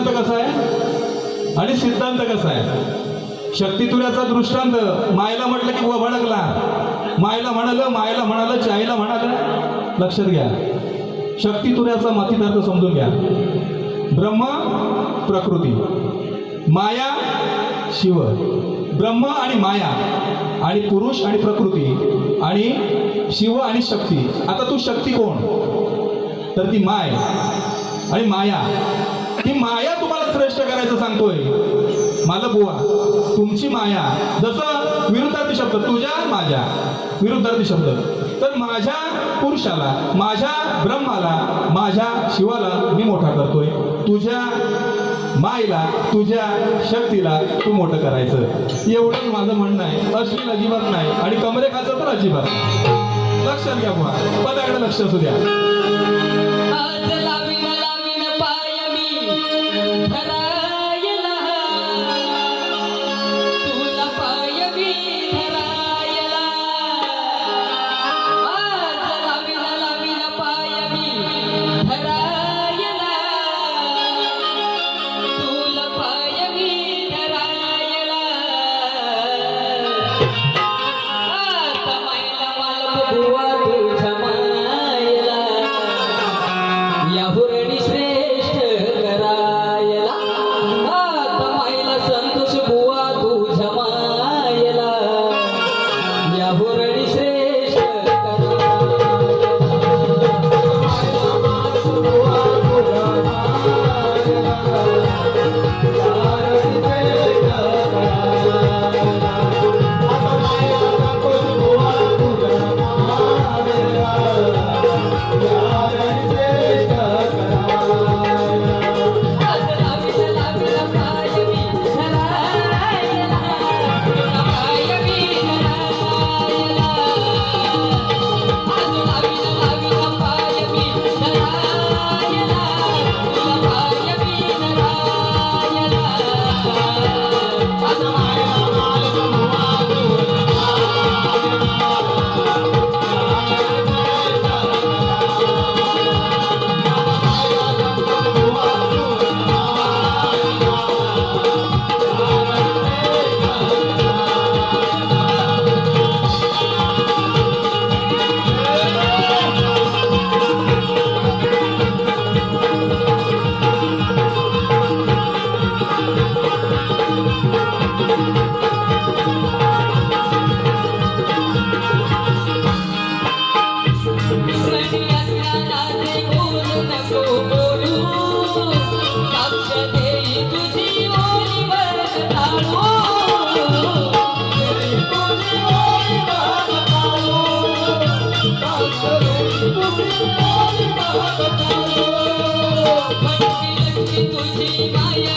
दृष्टांत कसा आहे? आणि सिद्धांत कसा आहे? शक्तितुऱ्याचा दृष्टांत मायला म्हटलं की भडकला. मायला म्हणालं मायला म्हणालं चायला म्हणाल लक्षात घ्या. शक्तितुऱ्याचा मातीदार्थ समजून घ्या. ब्रह्म प्रकृती. माया शिव. ब्रह्म आणि माया आणि पुरुष आणि प्रकृती आणि शिव आणि शक्ती. आता तू शक्ती कोण? तर ती माय आणि माया. ही माया तुम्हाला श्रेष्ठ करायचं सांगतोय. माझं बुवा तुमची माया जसं विरुद्धार्थी शब्द तुझ्या माझ्या विरुद्धार्थी शब्द. तर माझ्या पुरुषाला माझ्या ब्रह्माला माझ्या शिवाला मी मोठा करतोय. तुझ्या मायला तुझ्या शक्तीला तू मोठं करायचं. एवढंच माझं म्हणणं आहे. अश्लील अजिबात नाही. आणि कमरे खायचं पण अजिबात लक्षात घ्या बुवा. पदाकडे लक्ष असू द्या.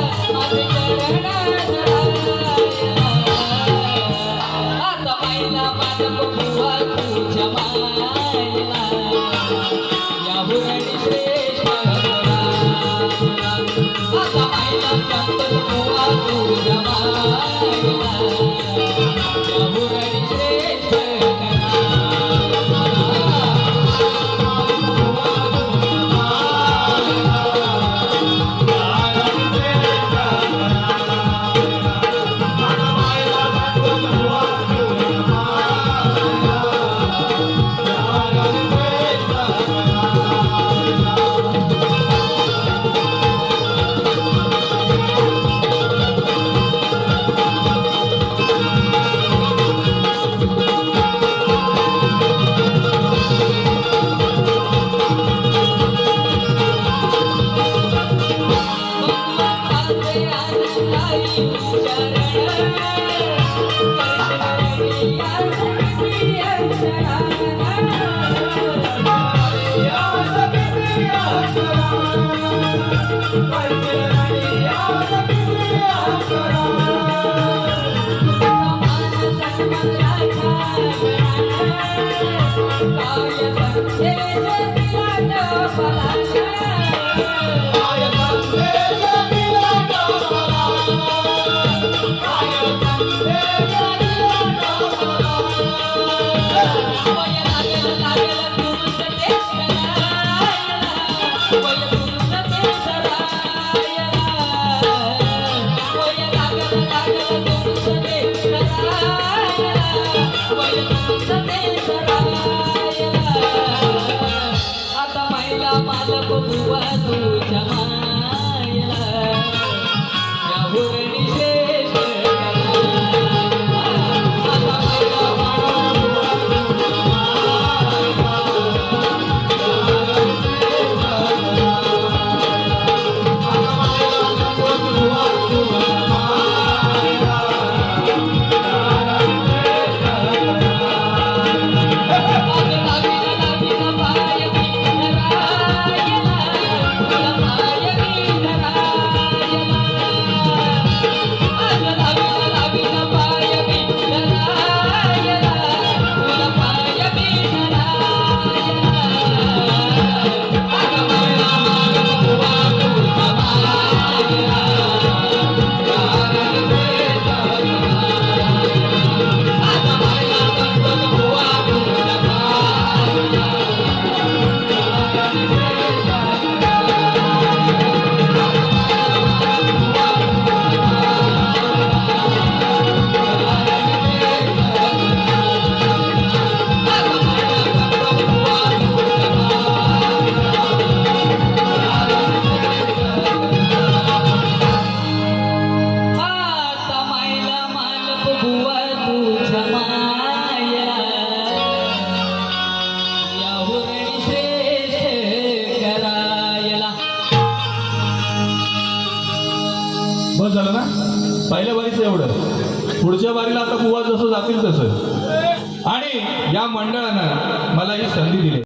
Oh, पहिल्या बारीचं एवढं. पुढच्या बारीला आता बुवा जसं जातील तसं. आणि या मंडळानं मला ही संधी दिली.